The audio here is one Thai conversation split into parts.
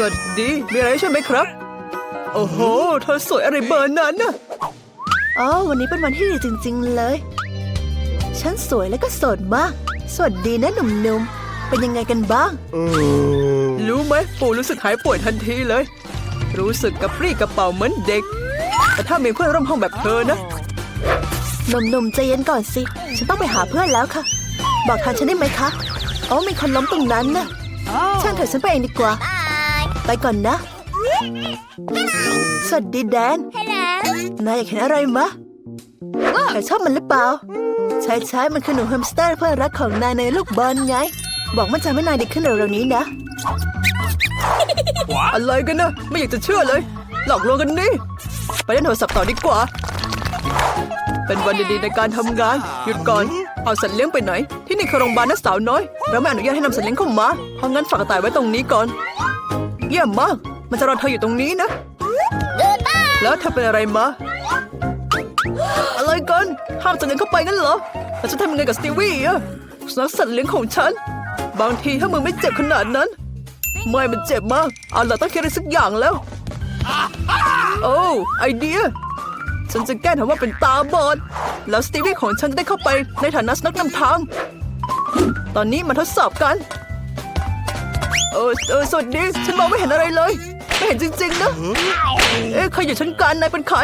สวัสดี มีอะไรใช่ไหมครับ โอ้โห เธอสวยอะไรเบอร์นั้นน่ะอ๋อวันนี้เป็นวันที่ดีจริง ๆ เลย ฉันสวยและก็โสดมาก สวัสดีนะหนุ่มๆ เป็นยังไงกันบ้าง รู้ไหมปู่รู้สึกหายป่วยทันทีเลย รู้สึกกระปรี้กระเป๋าเหมือนเด็ก แต่ถ้ามีเพื่อนร่วมห้องแบบเธอนะหนุ่มๆใจเย็นก่อนสิ ฉันต้องไปหาเพื่อนแล้วค่ะ บอกทางฉันได้ไหมคะ อ๋อมีคนล้มตรงนั้นนะช่างเถอะฉันไปเองดีกว่า ไปก่อนนะ สวัสดีแดน นายอยากเห็นอะไรมะเธอชอบมันหรือเปล่า ใช่ใช่ๆมันคือหนูแฮมสเตอร์เพื่อนรักของนายในลูกบอลไง บอกมันจะให้นายดีขึ้นเร็วๆนี้นะ อะไรกันนะ ไม่อยากจะเชื่อเลย หลอกลวงกันนี่ ไปเล่นโทรศัพท์ต่อดีกว่า เป็นวันดีๆในการทำงาน หยุดก่อน เอาสัตว์เลี้ยงไปไหน ที่นี่คือโรงพยาบาลนะสาวน้อย เราไม่อนุญาตให้นำสัตว์เลี้ยงเข้ามาเพราะงั้นฝากกระต่ายไว้ตรงนี้ก่อน เยี่ยมมาก มันจะรอเธออยู่ตรงนี้นะแล้วเธอเป็นอะไรมา อะไรกัน ห้ามสัตว์เลี้ยงเข้าไปงั้นเหรอแล้วจะทำยังไงกับสตีวี่อะสุนัขสัตว์เลี้ยงของฉัน บางทีถ้ามึงไม่เจ็บขนาดนั้น ไม่มันเจ็บมาก เอาล่ะต้องคิดอะไรสักอย่างแล้ว โอ้ไอเดีย ฉันจะแกล้งทำว่าเป็นตาบอด แล้วสตีวี่ของฉันจะได้เข้าไปในฐานะสนักนำทาง ตอนนี้มาทดสอบกัน เออเออสวัสดีฉันมองไม่เห็นอะไรเลย ไม่เห็นจริงๆนะ เอ๊ะใครอยู่ชั้นกลางนายเป็นใคร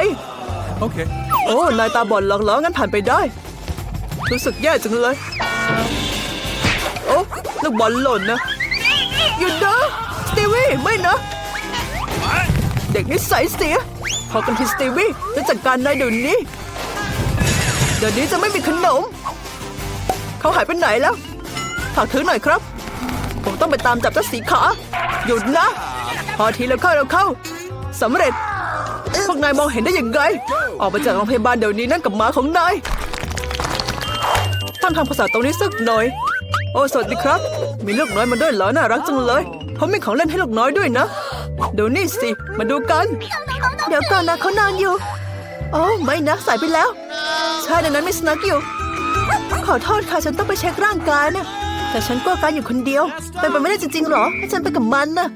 Okay. โอ้ นายตาบอดหรอกเหรองั้นผ่านไปได้ รู้สึกแย่จังเลย โอ้ลูกบอลหล่นนะหยุดนะสตีวี่ไม่นะ เด็กนิสัยเสีย พอกันทีสตีวี่จะจัดการนายเดี๋ยวนี้ เดี๋ยวนี้จะไม่มีขนม เขาหายไปไหนแล้ว ฝากถือหน่อยครับ ผมต้องไปตามจับเจ้าสีขา หยุดนะ พอทีแล้วเข้าแล้วเข้าสำเร็จ พวกนายมองเห็นได้ยังไง ออกมาจากโรงพยาบาลเดี๋ยวนี้นั่นกับหมาของนายต้องทำภาษาตรงนี้สักหน่อย โอ้สวัสดีครับ มีลูกน้อยมาด้วยเหรอน่ารักจังเลยผมมีของเล่นให้ลูกน้อยด้วยนะเดี๋ยวนี่สิ มาดูกัน เดี๋ยวก่อนนะเขานอนอยู่ โอ้ไม่นะสายไปแล้ว ใช่ในนั้นมีสแน็คอยู่ ขอโทษค่ะฉันต้องไปเช็คร่างกายนะ แต่ฉันกลัวการอยู่คนเดียวเป็นไปไม่ได้จริงๆหรอให้ฉันไปกับมันนะ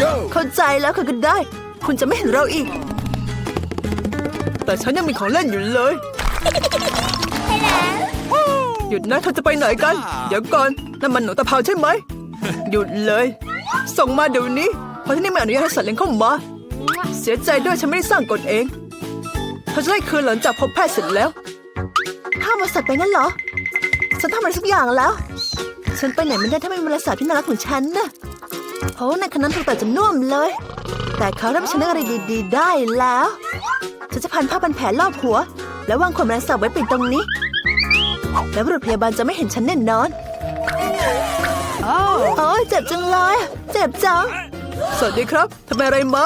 Go. เข้าใจแล้วค่ะก็ได้ คุณจะไม่เห็นเราอีก แต่ฉันยังมีของเล่นอยู่เลยหยุดนะเธอจะไปไหนกัน เดี๋ยวก่อนนั่นมันหนูตะเภาใช่ไหมหยุดเลย ส่งมาเดี๋ยวนี้เพราะที่นี่ไม่อนุญาตให้สัตว์เลี้ยงเข้ามาเสียใจด้วยฉันไม่ได้สร้างกฎเองเธอจะได้คืนหลังจากพบแพทย์เสร็จแล้วห้ามมาสัตว์ไปงั้นเหรอ ฉันทำอะไรสักอย่างแล้ว ฉันไปไหนไม่ได้ถ้าไม่มีมลสาวที่น่ารักเหมือนฉันนะโอ้ในคนนั้นถูกแต่จะน่วมเลย แต่เขาทำให้ฉันนึกอะไรดีๆ ได้แล้ว ฉันจะพันผ้าพันแผลรอบหัว แล้ววางขวดแมลงสาบไว้ปิดตรงนี้ แล้วบุรุษพยาบาลจะไม่เห็นฉันแน่นอนโอ้ยเจ็บจังเลยเจ็บจัง สวัสดีครับทำไมอะไรมา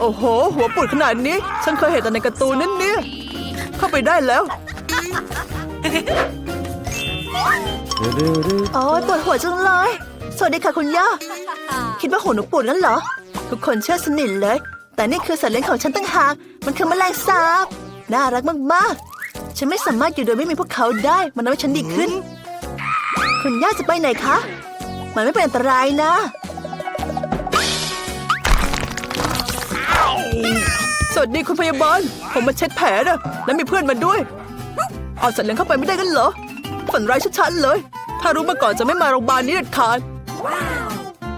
โอ้โห หัวปูดขนาดนี้ ฉันเคยเห็นแต่ในการ์ตูนนั่นเนี่ย เข้าไปได้แล้ว โอ้ยปวดหัวจังเลย สวัสดีค่ะคุณย่า คิดว่าหัวหนูปวดงั้นเหรอ ทุกคนเชื่อสนิทเลย แต่นี่คือสัตว์เลี้ยงของฉันตั้งหาก มันคือแมลงสาบ น่ารักมากๆ ฉันไม่สามารถอยู่โดยไม่มีพวกเขาได้ มันทำให้ฉันดีขึ้น คุณย่าจะไปไหนคะ มันไม่เป็นอันตรายนะสวัสดีคุณพยาบาล ผมมาเช็ดแผลนะ แล้วมีเพื่อนมาด้วย เอาสัตว์เลี้ยงเข้าไปไม่ได้กันเหรอ ฝันร้ายชัดๆเลย ถ้ารู้มาก่อนจะไม่มาโรงพยาบาลนี้เด็ดขาด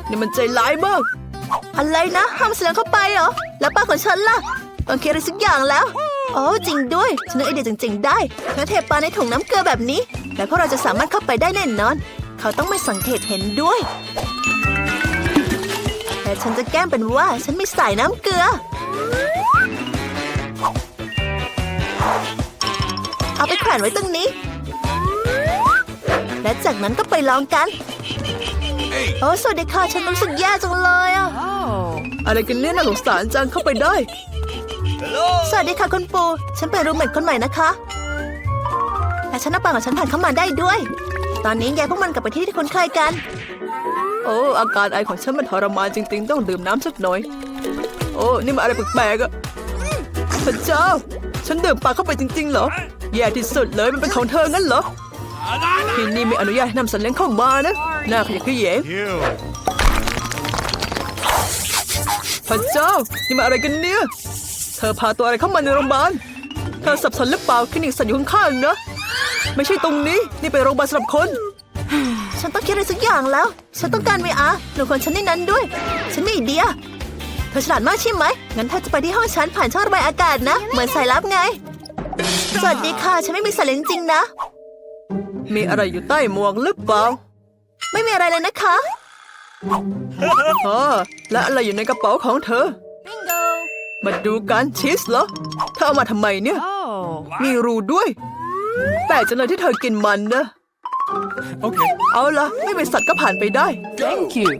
นี่มันใจร้ายมากอะไรนะห้ามเสียงเข้าไปเหรอ แล้วป้าของฉันล่ะต้องเคลียร์อะไรสักอย่างแล้วโอ้จริงด้วย ฉันนึกไอเดียจริง ๆ ได้เธอเทปลาในถุงน้ำเกลือแบบนี้ แล้วพวกเราจะสามารถเข้าไปได้แน่นอน เขาต้องไม่สังเกตเห็นด้วย แต่ฉันจะแกล้งเป็นว่าฉันไม่ใส่น้ำเกลือ เอาไปแขวนไว้ตรงนี้ และจากนั้นก็ไปลองกัน โอ้สวัสดีค่ะ ฉันรู้สึกแย่จังเลยอะอะไรกันเนี่ยน่าสงสารจังเข้าไปได้ สวัสดีค่ะคุณปู ฉันเป็นรูมเมทคนใหม่นะคะและฉันเอาปากของฉันผ่านเข้ามาได้ด้วย ตอนนี้ยายพวกมันกลับไปที่ที่คุ้นเคยกัน โอ้อาการไอของฉันมันทรมานจริง ๆ ต้องดื่มน้ำสักหน่อย โอ้นี่มันอะไรแปลกๆอะพระเจ้า ฉันดื่มปลาเข้าไปจริงๆเหรอ แย่ที่สุดเลยมันเป็นของเธองั้นเหรอ ที่นี่ไม่อนุญาตให้นำสัตว์เลี้ยงเข้ามานะน่าขยะแขยงพระเจ้า นี่มาอะไรกันเนี่ย เธอพาตัวอะไรเข้ามาในโรงพยาบาล เธอสับสนหรือเปล่าคลินิกสัตว์อยู่ข้างๆนะ ไม่ใช่ตรงนี้ นี่เป็นโรงพยาบาลสำหรับคน ฉันต้องคิดอะไรสักอย่างแล้ว ฉันต้องการ VR หนูคนฉันในนั้นด้วย ฉันมีไอเดีย เธอฉลาดมากใช่ไหม งั้นเธอจะไปที่ห้องฉันผ่านช่องระบายอากาศนะ เหมือนสายลับไง สวัสดีค่ะ ฉันไม่มีสายเลนจริงนะ มีอะไรอยู่ใต้หมวกหรือเปล่า ไม่มีอะไรเลยนะคะอ๋อและอะไรอยู่ในกระเป๋าของเธอ มาดูกันชีสเหรอ เธอเอามาทำไมเนี่ย มีรูด้วยแต่จังเลยที่เธอกินมันนะ Okay. เอาละไม่เป็นสัตว์ก็ผ่านไปได้ Thank you.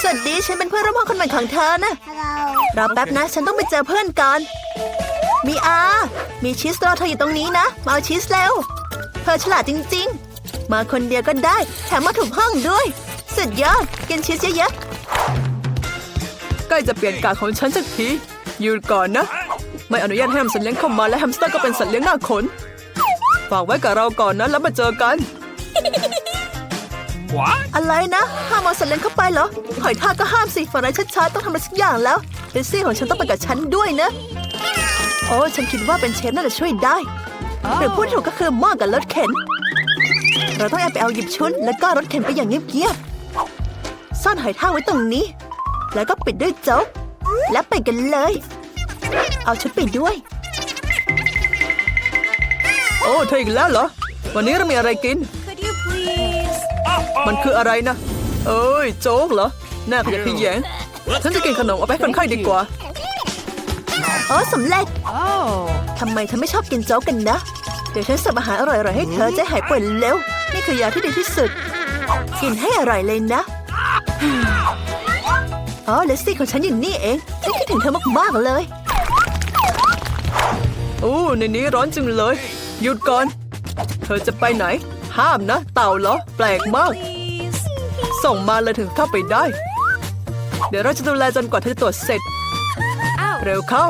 สวัสดีฉันเป็นเพื่อนร่วมห้องคนใหม่ของเธอนะรอแป๊บนะ ฉันต้องไปเจอเพื่อนก่อน มีอา มีชีสรอเธออยู่ตรงนี้นะ มาเอาชีสเร็วเธอฉลาดจริง ๆ มาคนเดียวก็ได้ แถมมาถูกห้องด้วย สุดยอด กินชีสเยอะใกล้จะเปลี่ยนกาของฉันสักทีหยุดก่อนนะ ไม่อนุญาตให้นำสัตว์เลี้ยงเข้ามาและแฮมสเตอร์ก็เป็นสัตว์เลี้ยงหน้าขน ฝากไว้กับเราก่อนนะแล้วมาเจอกัน What? ๆอะไรนะ ห้ามเอาสัตว์เลี้ยงเข้าไปเหรอหอยทากก็ห้ามสิฝันร้ายชัดๆต้องทำอะไรสักอย่างแล้วเบสซี่ของฉันต้องไปกับฉันด้วยนะ โอ้ฉันคิดว่าเป็นเชฟน่าจะช่วยได้หรือพูดถูกก็คือหม้อกับรถเข็น เราต้องแอบไปเอาหยิบชุดแล้วก็รถเข็นไปอย่างเงียบๆซ่อนหอยทากไว้ตรงนี้ แล้วก็ปิดด้วยโจ๊กแล้วไปกันเลย เอาชุดไปด้วย โอ้เธออีกแล้วเหรอ วันนี้เรามีอะไรกิน Could you please? มันคืออะไรนะ เอ้ย โจ๊กเหรอหน้าขยะแขยงฉันจะกินขนมเอาไปให้คนไข้ดีกว่า โอ้สำเร็จ Oh. ทำไมเธอไม่ชอบกินโจ๊กกันนะ เดี๋ยวฉันเสิร์ฟอาหารอร่อยๆให้เธอจะหายป่วยเร็ว นี่คือยาที่ดีที่สุด กินให้อร่อยเลยนะอ๋อเลสซี่ของฉันอยู่นี่เองฉันคิดถึงเธอมากๆเลยโอ้ในนี้ร้อนจังเลย หยุดก่อน เธอจะไปไหน ห้ามนะ เต่าเหรอ แปลกมาก Please. ส่งมาเลยถึงเข้าไปได้ เดี๋ยวเราจะดูแลจนกว่าเธอจะตรวจเสร็จ Ow. เร็วเข้า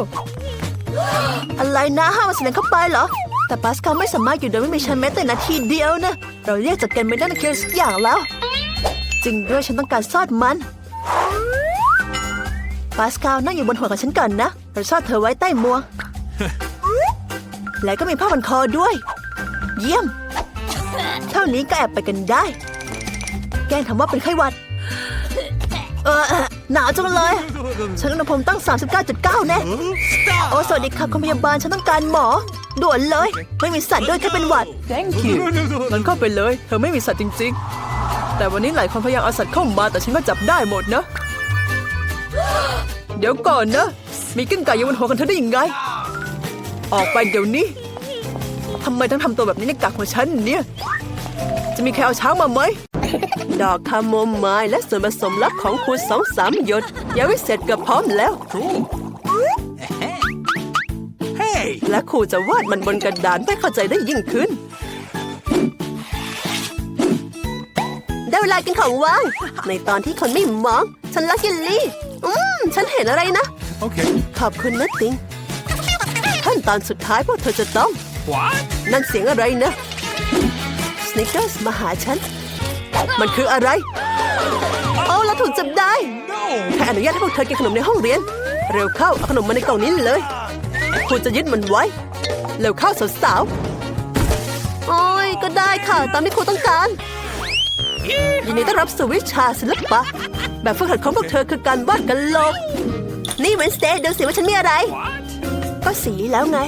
อะไรนะห้ามเอาเสียงเข้าไปเหรอ แต่ปาสคาลไม่สามารถอยู่โดยไม่มีฉันแม้แต่นาทีเดียวนะ เราเรียกจากกันไม่ได้นะคิดอะไรสักอย่างแล้ว จริงด้วยฉันต้องการซอดมันปาสคาลนั่งอยู่บนหัวของฉันก่อนนะเราซอดเธอไว้ใต้หมวกแล้วก็มีผ้าพันคอด้วย เยี่ยม เท่านี้ก็แอบไปกันได้ แกล้งทำว่าเป็นไข้หวัด เออเอ่อ หนาวจังเลย ฉันอุณหภูมิตั้ง 39.9 แน่โอ้สวัสดีค่ะคุณพยาบาลฉันต้องการหมอ ด่วนเลย ไม่มีสัตว์ด้วยแค่เป็นหวัด Thank you. มันเข้าไปเลย เธอไม่มีสัตว์จริง ๆ แต่วันนี้หลายคนพยายามเอาสัตว์เข้ามาแต่ฉันก็จับได้หมดนะ เดี๋ยวก่อนนะ มีกิ้งก่าอยู่บนหัวกันเธอได้ยังไง ออกไปเดี๋ยวนี้ทำไมต้องทำตัวแบบนี้ในกักของฉันเนี่ย จะมีใครเอาช้างมาไหม ดอกคาโมไมล์และส่วนผสมลับของคุณสองสามหยดยาวิเศษเกือบพร้อมแล้ว Hey! และครูจะวาดมันบนกระดานให้เข้าใจได้ยิ่งขึ้น ได้เวลากินของว่าง ในตอนที่คนไม่มอง ฉันรักเยลลี่ อืม ฉันเห็นอะไรนะ Okay. ขอบคุณนะติงขั้นตอนสุดท้ายพวกเธอจะต้อง What? นั่นเสียงอะไรนะสนิกเกอร์สมาหาฉัน มันคืออะไร โอ้เราถูกจับได้ใครอนุญาตให้พวกเธอกินขนมในห้องเรียน เร็วเข้าเอาขนมมาในกล่องนี้เลยครูจะยึดมันไว้ เร็วเข้าสาวโอ้ยก็ได้ค่ะ ตามที่ครูต้องการๆยินดีต้อนรับสู่วิชาศิลปะ แบบฝึกหัดของพวกเธอคือการวาดกันโหลกนี่เวนสเตย์ดูสิว่าฉันมีอะไร ก็สีแล้วไง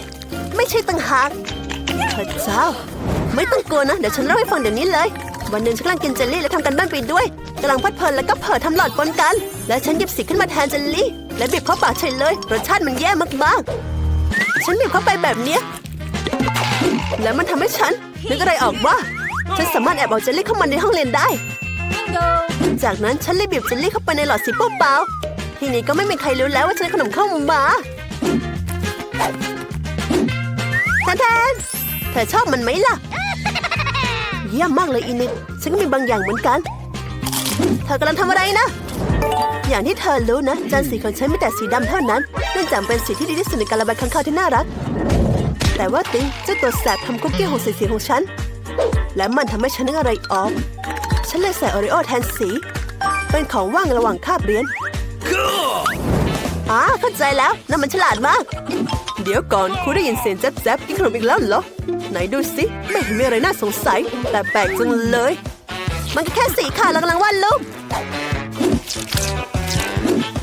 ไม่ใช่ต่างหากพระเจ้า ไม่ต้องกลัวนะ เดี๋ยวฉันเล่าให้ฟังเดี๋ยวนี้เลย วันหนึ่งฉันกำลังกินเจลลี่และทำกันบ้านไปด้วยกำลังพัดเพลินแล้วก็เผลอทำหลอดปนกัน และฉันหยิบสีขึ้นมาแทนเจลลี่ และบีบเข้าปากเฉยเลยรสชาติมันแย่มากๆ ฉันบีบเข้าไปแบบเนี้ยแล้วมันทำให้ฉันนึกอะไรออกว่า ฉันสามารถแอบเอาเจลลี่เข้ามาในห้องเรียนได้ Bingo. จากนั้นฉันเลยบีบเจลลี่เข้าไปในหลอดสีเปล่าๆทีนี้ก็ไม่มีใครรู้แล้วว่าฉันได้ขนมเข้ามาแทนแทนเธอชอบมันไหมล่ะ เยี่ยมมากเลยอินิดฉันก็มีบางอย่างเหมือนกัน เธอกำลังทำอะไรนะ อย่างที่เธอรู้นะ จานสีของฉันมีแต่สีดำเท่านั้น เนื่องจากเป็นสีที่ดีที่สุดในการระบายข้างข้าวที่น่ารัก แต่ว่าติงเจ้าตัวแสบทำคุกกี้หกสีสีของฉัน และมันทำให้ฉันนึกอะไรออก ฉันเลยใส่โอริโอแทนสี เป็นของว่างระหว่างคาบเรียน อ่าเข้าใจแล้วนั่นมันฉลาดมาก เดี๋ยวก่อนคุณได้ยินเสียงแจ๊บๆกินขนมอีกแล้วเหรอ ไหนดูสิไม่เห็นมีอะไรน่าสงสัย แต่แปลกจังเลย มันก็แค่สีค่ะเรากำลังวาดรูป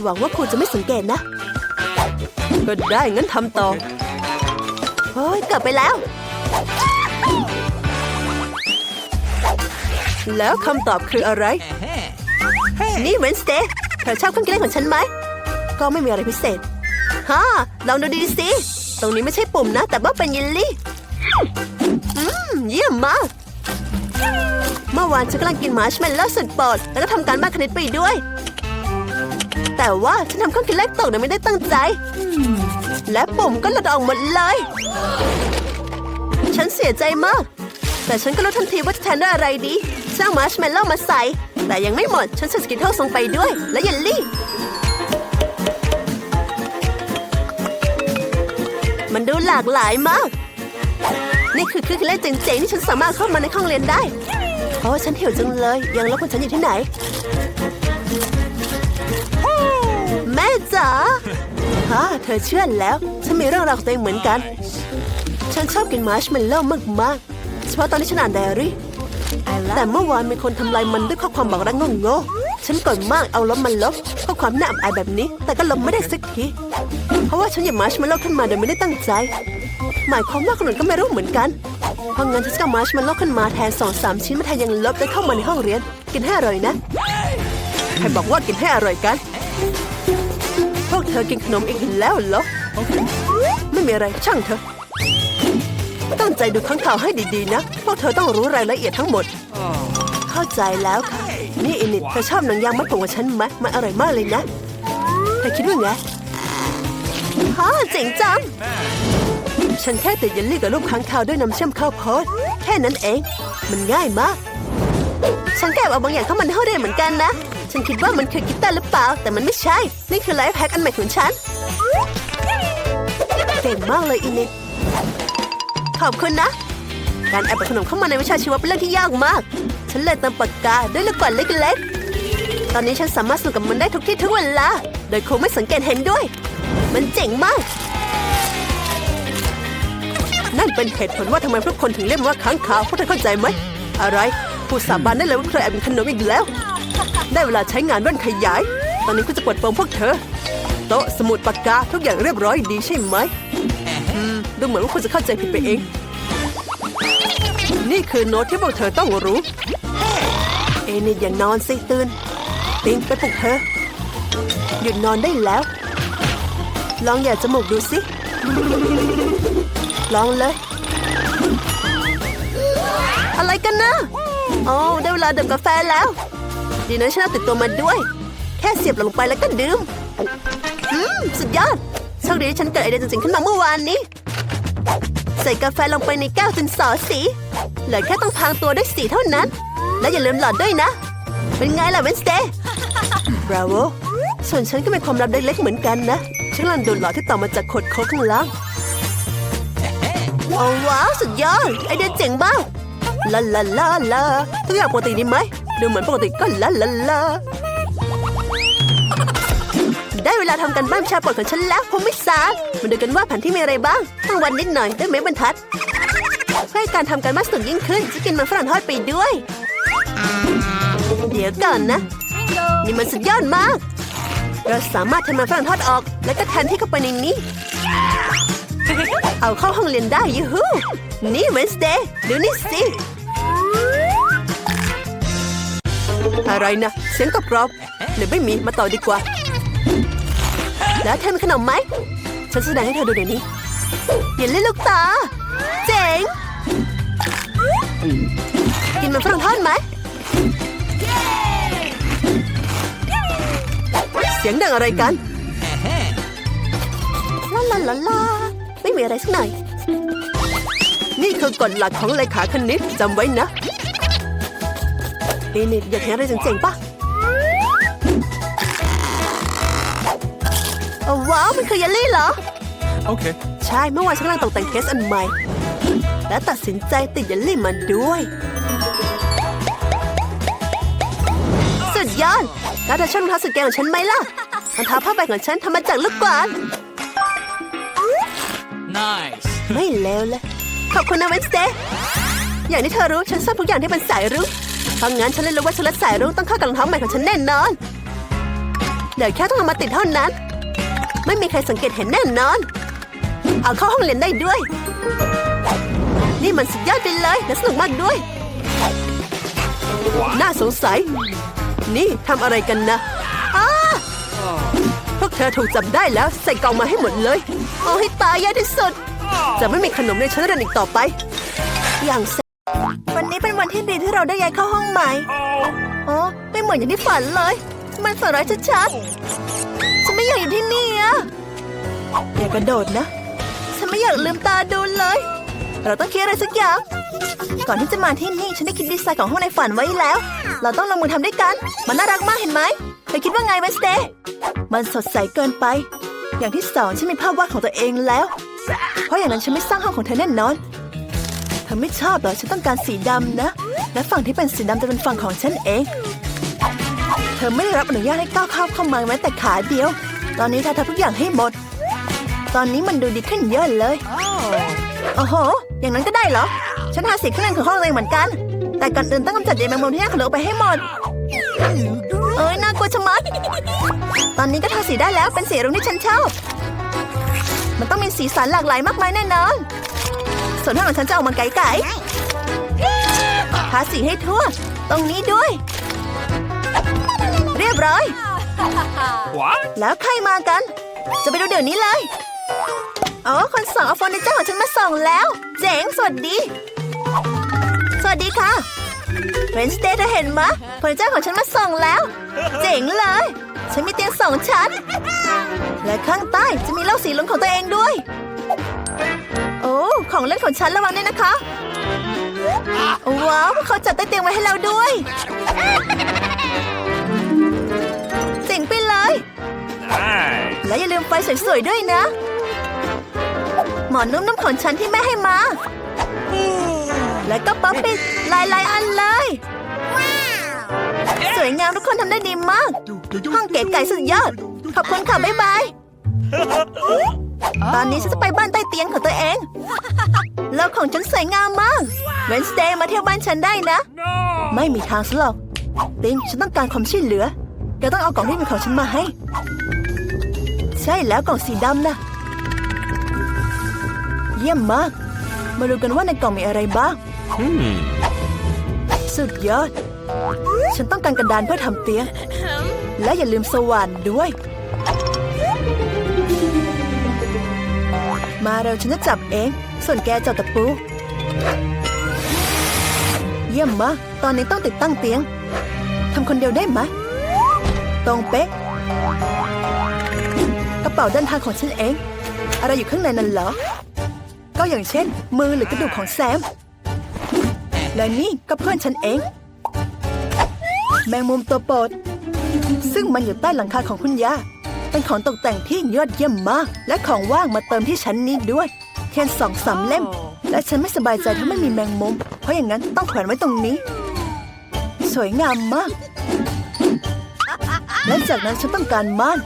หวังว่าคุณจะไม่สังเกตนะ ก็ได้งั้นทำต่อเฮ้ยเกือบไปแล้ว แล้วคำตอบคืออะไร นี่เวนสเตย์เธอชอบเครื่องกินเล่นของฉันไหม ก็ไม่มีอะไรพิเศษฮ่าลองดูดีสิ ตรงนี้ไม่ใช่ปุ่มนะ แต่ว่าเป็นเยลลี่ อืม เยี่ยมมาก เมื่อวานฉันกำลังกินมาร์ชเมลโล่สุดโปรดแล้วก็ทำการบ้านคณิตไปด้วย แต่ว่าฉันทำเครื่องกินเล็กตกโดยไม่ได้ตั้งใจ และปุ่มก็หลุดออกหมดเลย ฉันเสียใจมาก แต่ฉันก็รู้ทันทีว่าจะแทนด้วยอะไรดีสร้างมาร์ชเมลโล่มาใส่ แต่ยังไม่หมด ฉันใส่สกิทเทิลส่งไปด้วย และเยลลี่ มันดูหลากหลายมาก นี่คือเครื่องเล่นเจ๋งๆที่ฉันสามารถเข้ามาในห้องเรียนได้เพราะว่าฉันหิวจังเลย ยังแล้วคุณฉันอยู่ที่ไหน แม่จ๋าฮะเธอเชื่อแล้ว ฉันมีเรื่องราวของตัวเองเหมือนกัน ฉันชอบกินมาร์ชเมลโล่มากๆเฉพาะตอนที่ฉันอ่านไดอารี่แต่เมื่อวานมีคนทำลายมันด้วยข้อความบอกรักโง่ๆฉันโกรธมากเอาลบมันลบข้อ ความน่าอับอายแบบนี้ แต่ก็ลบไม่ได้สักที เพราะว่าฉันหยิบมาร์ชเมลโล่ขึ้นมาโดยไม่ได้ตั้งใจ หมายความว่าคนอื่นก็ไม่รู้เหมือนกันเพราะงั้นฉันจะมาร์ชเมลโล่ขึ้นมาแทนสองสามชิ้นมาแทนยังลบแล้เข้ามาในห้องเรียน กินให้อร่อยนะใครบอกว่ากินให้อร่อยกัน พวกเธอกินขนมอีกแล้วเหรอ ไม่มีอะไรช่างเถอะตั้งใจดูข้างข่าวให้ดีๆนะ พวกเธอต้องรู้รายละเอียดทั้งหมด เข้าใจแล้วค่ะ นี่อินิดเธอชอบหนังยางมัดผมของฉันไหมมันอร่อยมากเลยนะเธอคิดว่าไงฮะเจ๋งจังฉันแค่ติดเยลลี่กับรูปค้างคาวด้วยน้ำเชื่อมข้าวโพดแค่นั้นเอง มันง่ายมาก ฉันแกบเอาบางอย่างเข้ามาในห้องเรียนเหมือนกันนะ ฉันคิดว่ามันคือกีตาร์หรือเปล่า แต่มันไม่ใช่ นี่คือไลฟ์แพ็กอันใหม่ของฉัน เก่งมากเลยอินิดขอบคุณนะ การแอบขนมเข้ามาในวิชาชีวะเป็นเรื่องที่ยากมาก ฉันเลยเติมปากกาด้วยลูกบอลเล็กๆ ตอนนี้ฉันสามารถสนุกกับมันได้ทุกที่ทุกเวลา โดยครูไม่สังเกตเห็นด้วย มันเจ๋งมาก นั่นเป็นเหตุผลว่าทำไมพวกคนถึงเรียกมันว่าค้างคาวพวกเธอเข้าใจไหม อะไร ผู้สาบานได้เลยว่าเธอแอบกินขนมอีกแล้ว ได้เวลาใช้งานแว่นขยาย ตอนนี้ก็จะเปิดโปงพวกเธอ โต๊ะสมุดปากกาทุกอย่างเรียบร้อยดีใช่ไหมอืมดูเหมือนว่าคุณจะเข้าใจผิดไปเอง นี่คือโน้ตที่พวกเธอต้องรู้ เอนิดอย่านอนสิตื่นติงไปปลุกเธอ หยุดนอนได้แล้ว ลองอย่าจมูกดูสิ ลองเลย อะไรกันนะโอ้ได้เวลาดื่มกาแฟแล้ว ดีนะฉันเอาติดตัวมาด้วย แค่เสียบลงไปแล้วก็ดื่มอืมสุดยอดโชคดีที่ฉันเกิดไอเดียจริงๆขึ้นมาเมื่อวานนี้ ใส่กาแฟลงไปในแก้วจนสอสีเหลือแค่ต้องพรางตัวด้วยสีเท่านั้น และอย่าลืมหลอดด้วยนะ เป็นไงล่ะเวนสเตย์บราโวส่วนฉันก็มีความลับเล็กๆเหมือนกันนะฉันกำลังโดนหลอดที่ต่อมาจากขดโค้กข้างล่างโอ้ว้าวสุดยอดไอเดียเจ๋งมากลาลาลาลาทุกอย่างปกติดีไหมดูเหมือนปกติก็ลาลาลา ได้เวลาทำกันบ้านชาปดของฉันแล้วผมไม่สามาดูกันว่าแผนที่มีอะไรบ้างตั้งวันนิดหน่อยด้วยไม้บรรทัดเพื่อการทำการบ้านสนุกยิ่งขึ้นจะกินมันฝรั่งทอดไปด้วย เดี๋ยวก่อนนะ นี่มันสุดยอดมาก เราสามารถทำมันฝรั่งทอดออก แล้วก็แทนที่เข้าไปในนี้ เอาเข้าห้องเรียนได้ยูฮูนี่เวนสเดย์ดูนี่สิอะไรนะเสียงกรอบๆหรือไม่มีมาต่อดีกว่า แล้วเธอมีขนมไหม ฉันแสดงให้เธอดูเดี๋ยวนี้ อย่าเล่นลูกตา เจ๋ง กินมันฝรั่งทอดไหม เสียงดังอะไรกัน ลาลาลาลา ไม่มีอะไรสักหน่อย นี่คือกฎหลักของเลขาคณิตจำไว้นะเอนี่อยากเห็นอะไรเจ๋งๆปะ ว้าวมันคือเยลลี่เหรอ Okay. ใช่เมื่อวานฉันกำลังตกแต่งเคสอันใหม่ และตัดสินใจติดเยลลี่มาด้วย สุดยอดแล้วเธอชอบรองเท้าสุดเก๋ของฉันไหมล่ะรองเท้าผ้าใบของฉันทำมาจากลูกกวาด Nice. ไม่เลวเลยขอบคุณนะเวนสเตย์อย่างที่เธอรู้ฉันชอบทุกอย่างที่เป็นสายรุ้งเพราะงั้นฉันเลยรู้ว่าชุดรัดสายรุ้งต้องเข้ากับรองเท้าใหม่ของฉันแน่นอน เดี๋ยวแค่ต้องเอามาติดเท่านั้น ไม่มีใครสังเกตเห็นแน่นอน เอาเข้าห้องเรียนได้ด้วย นี่มันสุดยอดไปเลยและสนุกมากด้วย น่าสงสัย นี่ทำอะไรกันนะอ้าพวกเธอถูกจับได้แล้วใส่กล่องมาให้หมดเลย เอาให้ตายแย่ที่สุด จะไม่มีขนมในชั้นเรียนอีกต่อไป อย่างแวันนี้เป็นวันที่ดีที่เราได้ย้ายเข้าห้องใหม่ อ๋อ ไม่เหมือนอย่างที่ฝันเลย มันฝันร้ายชัดๆฉันไม่ อยากอยู่ที่นี่อะอย่ากระโดดนะ ฉันไม่อยากลืมตาดูเลย เราต้องคิดอะไรสักอย่าง ก่อนที่จะมาที่นี่ ฉันได้คิดดีไซน์ของห้องในฝันไว้แล้ว เราต้องลงมือทำด้วยกัน มันน่ารักมากเห็นไหมเธอคิดว่าไงเวนสเตย์มันสดใสเกินไป อย่างที่สองฉันมีภาพวาดของตัวเองแล้ว เพราะอย่างนั้นฉันไม่สร้างห้องของเธอแน่นอน เธอไม่ชอบเหรอฉันต้องการสีดำนะ และฝั่งที่เป็นสีดำจะเป็นฝั่งของฉันเอง เธอไม่ได้รับอนุญาตให้ก้าวเข้าเข้ามาแม้แต่ขาเดียว ตอนนี้เธอทำทุกอย่างให้หมด ตอนนี้มันดูดีขึ้นเยอะเลย โอ้โห อย่างนั้นก็ได้เหรอ ฉันทาสีเครื่องของห้องตัวเองเหมือนกัน แต่ก่อนอื่นต้องกำจัดใยแมงมุมที่น่าขนลุกไปให้หมด เอ้ยน่ากลัวชะมัด ตอนนี้ก็ทาสีได้แล้วเป็นสีรุ้งที่ฉันชอบ มันต้องมีสีสันหลากหลายมากมายแน่นอน ส่วนห้องของฉันจะออกมาไก่ๆทาสีให้ทั่ว ตรงนี้ด้วย เรียบร้อย What? แล้วใครมากัน จะไปดูเดี๋ยวนี้เลยอ๋อคนส่งเอาเฟอร์นิเจอร์ของฉันมาส่งแล้ว เจ๋งสวัสดี สวัสดีค่ะเวนสเตย์เธอเห็นมะเฟอร์นิเจอร์ของฉันมาส่งแล้ว เจ๋งเลย ฉันมีเตียงสองชั้น และข้างใต้จะมีเล่าสีลุงของตัวเองด้วย โอ้ ของเล่นของฉันระวังด้วยนะคะ ว้าวเขาจัดใต้เตียงไว้ให้เราด้วย และอย่าลืมไฟสวยๆด้วยนะ หมอนนุ่มๆของฉันที่แม่ให้มา และก็ป๊อปปี้หลายๆอันเลย สวยงามทุกคนทำได้ดีมาก ห้องเก๋ไก่สุดยอด ขอบคุณค่ะ บ๊ายบาย ตอนนี้ฉันจะไปบ้านใต้เตียงของตัวเองโลกของฉันสวยงามมากเวนสเดย์มาเที่ยวบ้านฉันได้นะ ไม่มีทางสหรอกติงฉันต้องการความช่วยเหลือแกต้องเอากล่องที่เป็นของฉันมาให้ ใช่แล้วกล่องสีดำนะเยี่ยมมาก มาดูกันว่าในกล่องมีอะไรบ้าง สุดยอด ฉันต้องการกระดานเพื่อทำเตียง และอย่าลืมสว่านด้วย มาเร็วฉันจะจับเอง ส่วนแกจับตะปู เยี่ยมมาก ตอนนี้ต้องติดตั้งเตียงทำคนเดียวได้ไหมตรงเป๊ะ เป๋าเดินทางของฉันเอง อะไรอยู่ข้างในนั้นเหรอ ก็อย่างเช่น มือหรือกระดูกของแซม และนี่ก็เพื่อนฉันเอง แมงมุมตัวโปรด ซึ่งมันอยู่ใต้หลังคาของคุณย่า เป็นของตกแต่งที่ยอดเยี่ยมมาก และของว่างมาเติมที่ชั้นนี้ด้วย เทียนสองสามเล่ม และฉันไม่สบายใจถ้าไม่มีแมงมุม เพราะอย่างนั้นต้องแขวนไว้ตรงนี้ สวยงามมากและจากนั้นฉันต้องการม่าน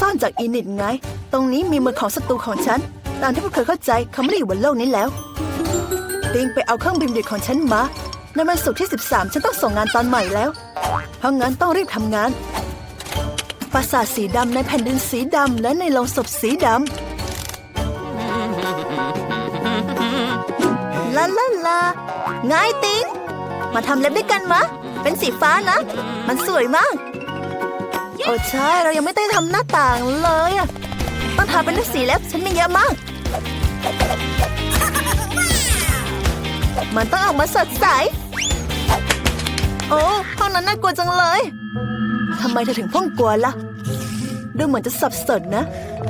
ซ่อนจากอีนิดไง ตรงนี้มีมือของศัตรูของฉัน ตามที่พวกเธอเข้าใจเขาไม่ได้อยู่บนโลกนี้แล้วติงไปเอาเครื่องบินดิบของฉันมาในวันศุกร์ที่ 13 ฉันต้องส่งงานตอนใหม่แล้ว เพราะงั้นต้องรีบทำงาน ปราสาทสีดำในแผ่นดินสีดำและในโลงศพสีดำลาลาลาไงติง มาทำเล็บด้วยกันมะ เป็นสีฟ้านะ มันสวยมาก โอ้ใช่ เรายังไม่ได้ทำหน้าต่างเลยอะต้องทาเป็นสีเล็บฉันมีเยอะมาก มันต้องออกมาสดใส โอ้ห้องนั้นน่ากลัวจังเลยทำไมเธอถึงพ่องกลัวล่ะ ดูเหมือนจะสับสนนะ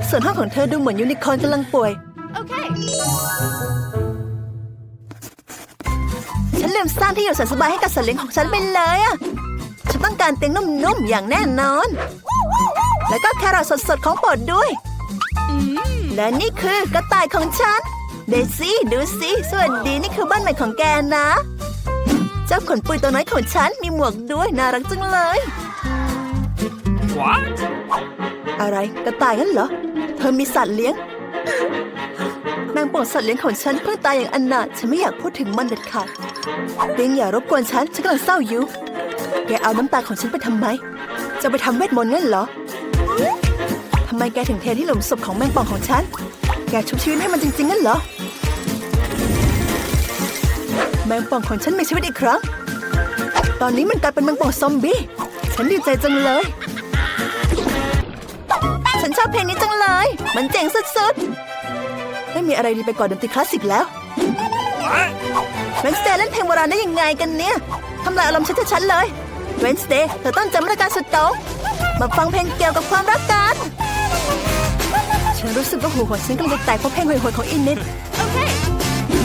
ส่วนห้องของเธอดูเหมือนยูนิคอร์นกำลังป่วย Okay. ฉันลืมสร้างที่อยู่แสนสบายให้กับสัตว์เลี้ยงของฉันไปเลยอะฉัน ต้องการเตียงนุ่มๆอย่างแน่นอน แล้วก็แครอทสดๆของโปรดด้วย และนี่คือกระต่ายของฉัน เดซี่ดูสิสวัสดีนี่คือบ้านใหม่ของแกนะ เจ้าขนปุยตัวน้อยของฉันมีหมวกด้วยน่ารักจังเลย What? อะไรกระต่ายงั้นเหรอ เธอมีสัตว์เลี้ยงแมงป่องสัตว์เลี้ยงของฉันเพิ่งตายอย่างอนาถฉันไม่อยากพูดถึงมันเด็ดขาดติงอย่ารบกวนฉัน ฉันกำลังเศร้าอยู่ แกเอาน้ำตาของฉันไปทำไม จะไปทำเวทมนต์งั้นเหรอ ทำไมแกถึงเทที่หลุมศพของแมงป่องของฉัน แกชุบชีวิตให้มันจริงๆงั้นเหรอ แมงป่องของฉันมีชีวิตอีกครั้ง ตอนนี้มันกลายเป็นแมงป่องซอมบี้ ฉันดีใจจังเลย ฉันชอบเพลงนี้จังเลย มันเจ๋งสุดๆ ไม่มีอะไรดีไปกว่าดนตรีคลาสสิกแล้ว What? เวนสเตย์เล่นเพลงโบราณได้ยังไงกันเนี่ย ทำลายอารมณ์ฉันชัดๆเลย เวนสเตย์เธอต้องจำมาตรการสุดโต่งมาฟังเพลงเกี่ยวกับความรักกัน ฉันรู้สึกว่าหูของฉันกำลังจะแตกเพราะเพลงห่วยๆของอินนิด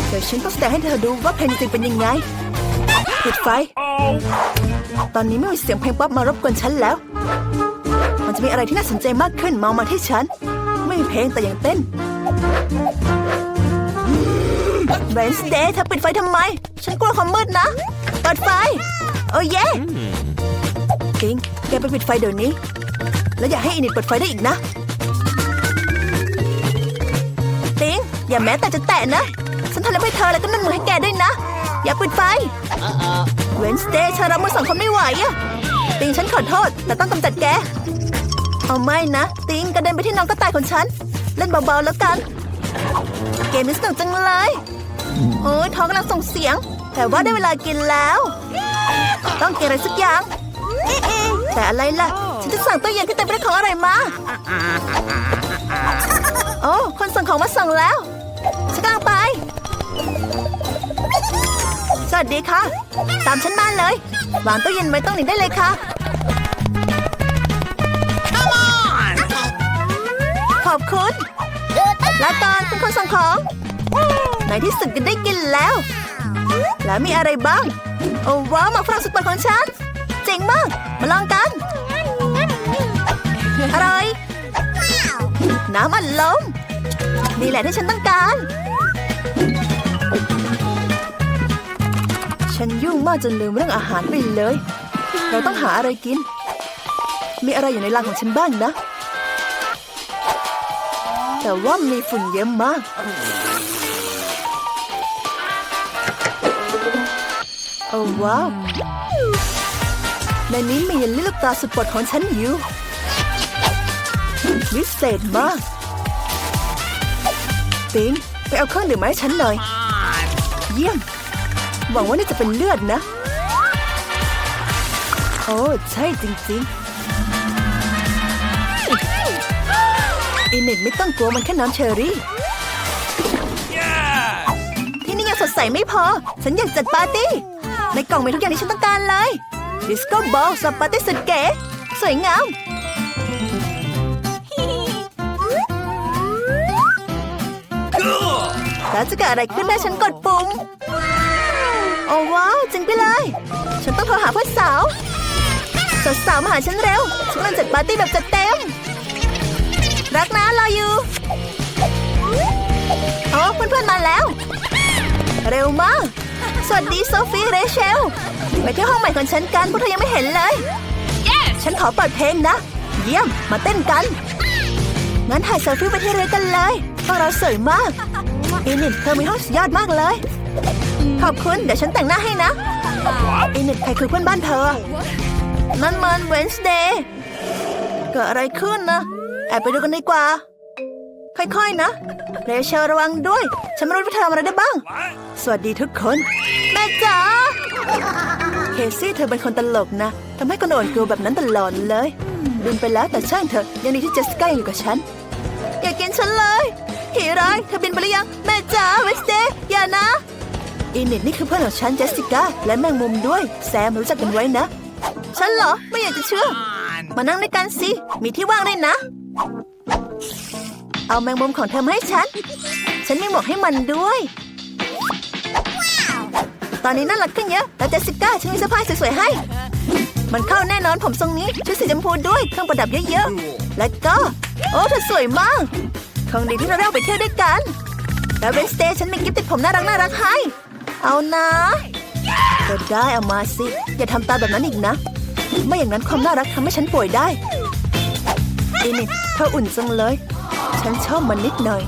เดี๋ยวฉันต้องแสดงให้เธอดูว่าเพลงจริงเป็นยังไงปิดไฟ ตอนนี้ไม่มีเสียงเพลงป๊อปมารบกวนฉันแล้ว มันจะมีอะไรที่น่าสนใจมากขึ้นมองมาที่ฉัน ไม่มีเพลงแต่ยังเต้นเวนสเดย์เธอปิดไฟทำไม ฉันกลัวความมืดนะเปิดไฟ โอ้เย่ติงแกไปปิดไฟเดี๋ยวนี้ แล้วอย่าให้อินิดเปิดไฟได้อีกนะติงอย่าแม้แต่จะแตะนะ ฉันทำอะไรให้เธอแล้วก็นั่นมือให้แกด้วยนะ อย่าปิดไฟเวนสเดย์ฉันรับมือสองคนไม่ไหวอะติงฉันขอโทษ แต่ต้องกำจัดแก เอาไม่นะ ติงกระเด็นไปที่น้องกระต่ายของฉัน เล่นเบาๆแล้วกัน เกมนี้สนุกจังเลย โอ้ยท้องกำลังส่งเสียง แต่ว่าได้เวลากินแล้ว ต้องกินอะไรสักอย่างแต่อะไรล่ะ ฉันจะสั่งตู้เย็นที่เต็มไปด้วยของอร่อยมา โอ้ คนส่งของมาส่งแล้ว ฉันกำลังไป สวัสดีค่ะ ตามฉันมาเลย วางตู้เย็นไว้ตรงนี้ได้เลยค่ะ ขอบคุณลาตอนเป็นคนส่งของ ในที่สุดก็ได้กินแล้ว แล้วมีอะไรบ้าง โอ้ว้าวหมากฝรั่งสุดปรดของฉัน เจ๋งมาก มาลองกัน อร่อย น้ำอัดลม นี่แหละที่ฉันต้องการ ฉันยุ่งมากจนลืมเรื่องอาหารไปเลย เราต้องหาอะไรกิน มีอะไรอยู่ในรังของฉันบ้างนะ แต่ว่ามีฝุ่นเยอะมาก อ้ว้าวในนี้มีเยลลี่ลูกตาสุดโปรดของฉันอยู่วิเศษมากติงไปเอาเครื่องดื่มมาให้ฉันหน่อย เยี่ยม หวังว่านี่จะเป็นเลือดนะ โอ้ใช่จริงๆอินเน็ตไม่ต้องกลัวมันแค่น้ำเชอรี่ Yes. ที่นี่ยังสดใสไม่พอ ฉันอยากจัดปาร์ตี้ ในกล่องมีทุกอย่างที่ฉันต้องการเลย ดิสโก้บอลสับปาร์ตี้สุดเก๋สวยงาม Cool. แล้วจะเกิดอะไรขึ้นได้ฉันกดปุ่ม โอ้ว้าวจริงไปเลย ฉันต้องโทรหาเพื่อนสาวสาวสาวๆมาหาฉันเร็ว ฉันกำลังจัดปาร์ตี้แบบจัดเต็ม รักนะรออยู่โอ้เพื่อนๆมาแล้ว เร็วมาก สวัสดีโซฟีเรเชล ไปที่ห้องใหม่ของฉันกันพวกเธอยังไม่เห็นเลย Yes. ฉันขอเปิดเพลงนะ เยี่ยม มาเต้นกัน งั้นถ่ายเซลฟี่ไปที่เรือกันเลยพวกเราสวยมากอินิดเธอมีห้องสุดยอดมากเลย ขอบคุณ เดี๋ยวฉันแต่งหน้าให้นะอินิดใครคือเพื่อนบ้านเธอ นั่นมันเวนส์เดย์เกิดอะไรขึ้นนะ แอบไปดูกันดีกว่า ค่อยๆนะเรเชลระวังด้วย ฉันไม่รู้ว่าเธอทำอะไรได้บ้าง สวัสดีทุกคน แม่จ๋า เคซี่เธอเป็นคนตลกนะ ทำให้คนโอนกลัวแบบนั้นตลอดเลยลืมไปแล้วแต่ช่างเถอะยังดีที่เจสสิก้ายังอยู่กับฉัน อย่ากินฉันเลยผีร้ายเธอบินไปหรือยัง แม่จ๋าเวสเดย์อย่านะ อินิดนี่คือเพื่อนของฉันเจสสิก้าและแมงมุมด้วย แซมรู้จักกันไว้นะ ฉันเหรอ ไม่อยากจะเชื่อ มานั่งด้วยกันสิ มีที่ว่างด้วยนะ เอาแมงมุมของเธอมาให้ฉัน ฉันมีหมวกให้มันด้วย ตอนนี้น่ารักขึ้นเยอะแล้วเจสสิก้าฉันมีเสื้อผ้าสวยๆให้ มันเข้าแน่นอนผมทรงนี้ ชุดสีชมพูด้วย เครื่องประดับเยอะๆ และก็ โอ้เธอสวยมากคงดีที่เราได้ไปเที่ยวด้วยกัน แล้วเวนสเตย์ฉันมีกิฟต์ติดผมน่ารักน่ารักให้ เอานะก็ได้เอามาสิ อย่าทำตาแบบนั้นอีกนะ ไม่อย่างนั้นความน่ารักทำให้ฉันป่วยได้ดีนี่เธออุ่นจังเลย ฉันชอบมันนิดหน่อย